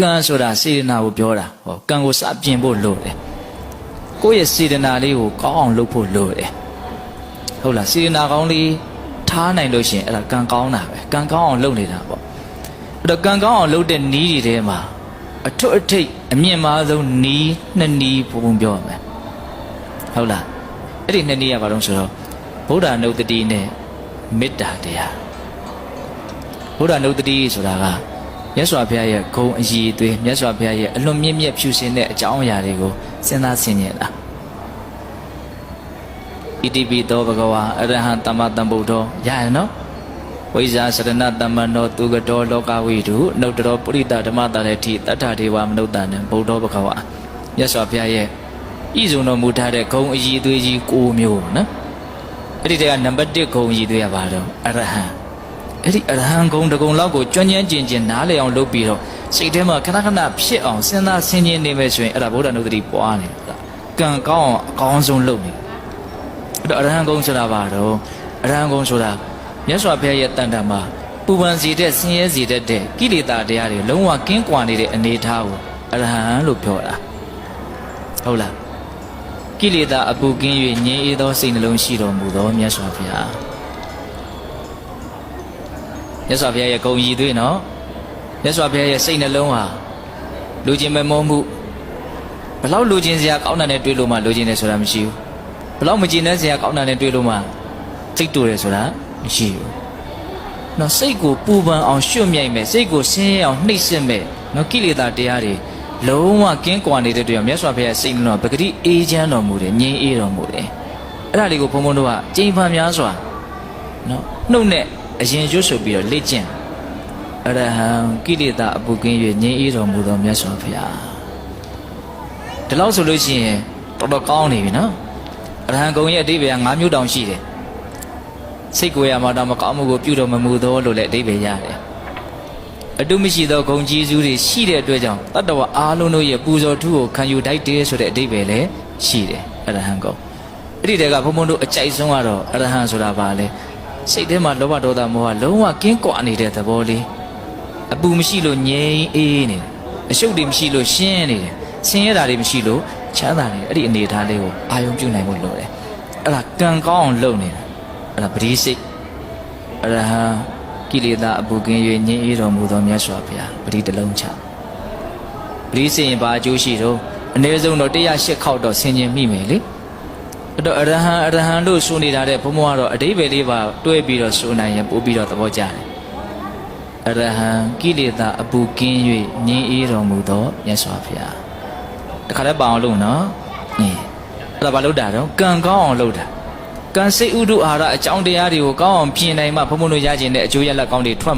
ကံဆိုတာစေတနာကိုပြောတာဟောကံကိုစပြင်ဖို့လိုတယ်ကိုယ့်ရဲ့စေတနာလေးကိုကောင်းအောင်လုပ်ဖို့လိုတယ်ဟုတ်လားစေတနာကောင်းလေးထားနိုင်လို့ရှိရင်အဲ့ဒါကံကောင်းတာပဲကံကောင်းအောင်လုပ်နေတာပေါ့အဲ့တော့ကံကောင်းအောင်လုပ်တဲ့နီးတွေထဲမှာအထွတ်အထိပ်အမြင့်မားဆုံးနီးနှစ်နီးပုံပုံပြောရမယ်ဟုတ်လားအဲ့ဒီနှစ်နီးကဘာလို့ဆိုတော့ဗုဒ္ဓနုတ္တိနဲ့မေတ္တာတရားဗုဒ္ဓနုတ္တိဆိုတာက မြတ်စွာဘုရားရဲ့ဂုံအည်အသွေးမြတ်စွာဘုရားရဲ့အလွန်မြင့်မြတ်ဖြူစင်တဲ့အကြောင်းအရာတွေကိုစဉ်းစားဆင်ခြင်တာဣတိပိသောဘဂဝါအရဟံသမ္မာသမ္ဗုဒ္ဓောရရနော်ဝိဇာစရဏတမ္မနောသူကတော်လောကဝိတုနှုတ်တော်ပုရိသဓမ္မတာလည်းထိတတ္ထဒေဝမနုဿာနံဗုဒ္ဓောဘဂဝါမြတ်စွာဘုရားရဲ့ဤဇုံတော်မူထားတဲ့ဂုံအည်အသွေးကြီး၉မျိုးနော်အဲ့ဒီတည်းကနံပါတ်1ဂုံအည်အသွေးကဘာတော့အရဟံ အဲ့ဒီအရဟံဂုံတကုံလောက်ကိုကြွញ្ញမ်းကျင်ကျင်နားလည်အောင်လုပ်ပြီးတော့စိတ်ထဲမှာခဏခဏဖြစ်အောင်စဉ်းစားဆင်ခြင်နေမယ်ဆိုရင်အဲ့ဒါဗုဒ္ဓနုဒတိပွားနေတာကံကောင်းအောင်အကောင်းဆုံးလုပ်နေအဲ့တော့အရဟံဂုံဆိုတာဘာတော့အရဟံဂုံဆိုတာမြတ်စွာဘုရားရဲ့တန်တံမှာပူပန်စီတဲ့ဆင်းရဲစီတဲ့တဲ့ကိလေသာတရားတွေလုံးဝကင်းကွာနေတဲ့အနေအထားကိုအရဟံလို့ပြောတာဟုတ်လားကိလေသာအပူကင်း၍ငြိမ်းအေးသောစိတ်နှလုံးရှိတော်မူသောမြတ်စွာဘုရား မြတ်စွာဘုရားရဲ့ဂုံရည်သွေးနော်မြတ်စွာဘုရားရဲ့စိတ်နှလုံးဟာလူချင်းမမောမှုဘလောက်လူချင်းစရာကောင်းတာနဲ့တွေ့လို့မှလူချင်းတယ်ဆိုတာမရှိဘူးဘလောက်မကျင်တဲ့စရာကောင်းတာနဲ့တွေ့လို့မှစိတ်တူတယ်ဆိုတာမရှိဘူးနော်စိတ်ကိုပူပန်အောင်ရွှတ်မြိုက်မယ်စိတ်ကိုဆင်းရဲအောင်နှိပ်စက်မယ်နော်ကိလေသာတရားတွေလုံးဝကင်းကွာနေတဲ့တွေ့ရမြတ်စွာဘုရားစိတ်နှလုံးကပဂတိအေးချမ်းတော်မူတယ်ငြိမ်းအေးတော်မူတယ်အဲ့ဒါလေးကိုဘုံဘုံတို့ကကြိမ်ဖန်များစွာနော်နှုတ်နဲ့ အရင်ရွတ်ဆိုပြီးတော့လေ့ကျင့်အရဟံကိလေသာအပုကင်း၍ငြိမ်းအေးတော်မူသောမြတ်စွာဘုရားဒီလောက်ဆိုလို့ရှိရင်တော်တော်ကောင်းနေပြီနော်အရဟံဂုံရဲ့အဓိပ္ပာယ်က၅မျိုးတောင်ရှိတယ်စိတ်ကိုယ်ရမှာတော့မကောင်းမှုကိုပြုတော်မမူသောလို့လည်းအဓိပ္ပာယ်ရတယ်အတုမရှိသောဂုံကြီးစုတွေရှိတဲ့အတွက်ကြောင့်တတ္တဝအားလုံးတို့ရဲ့ပူဇော်ထုကိုခံယူတိုက်တယ်ဆိုတဲ့အဓိပ္ပာယ်လည်းရှိတယ်အရဟံဂုံအဲ့ဒီတည်းကဘုံဘုံတို့အကြိုက်ဆုံးကတော့အရဟံဆိုတာပါလေ စိတ်ထဲမှာလောဘဒေါသမောဟလုံးဝကင်းကွာနေတဲ့သဘောလေးအပူမရှိလို့ငြိမ်းအေးနေတယ်အရှုပ်တွေမရှိလို့ရှင်းနေတယ်ဆင်းရဲတာတွေမရှိလို့ချမ်းသာနေတယ်အဲ့ဒီအနေအထားလေးကိုအာယုံပြုနိုင်ဖို့လိုတယ်အဲ့ဒါကံကောင်းအောင်လုပ်နေတာအဲ့ဒါပရိစိတ်အရဟံကိလေသာအပူကင်း၍ငြိမ်းအေးတော်မူသောမြတ်စွာဘုရားပရိတလုံးချပရိစိတ်ရင်ဘာအကျိုးရှိတော့အနည်းဆုံးတော့108ခေါက်တော့ဆင်ခြင်မိမယ်လေ အဲ့တော့အရဟံအရဟံလို့ဆိုနေတာတဲ့ဘုံဘုံကတော့အတိဘယ်လေးပါတွဲပြီးတော့ဆိုနိုင်ရင်ပို့ပြီးတော့သဘောကျတယ်အရဟံကိလေသာအပူကင်း၍ငြိမ်းအေးတော်မူသောမြတ်စွာဘုရားတခါတည်းပအောင်လို့နော်အင်းအဲ့ဒါဘာလို့တာတော့ကံကောင်းအောင်လုပ်တာကံစိတ်ဥဒုအာရအကြောင်းတရားတွေကိုကောင်းအောင်ပြင်နိုင်မှဘုံဘုံတို့ရခြင်းတဲ့အကျိုးရလဒ်ကောင်းတွေထွက်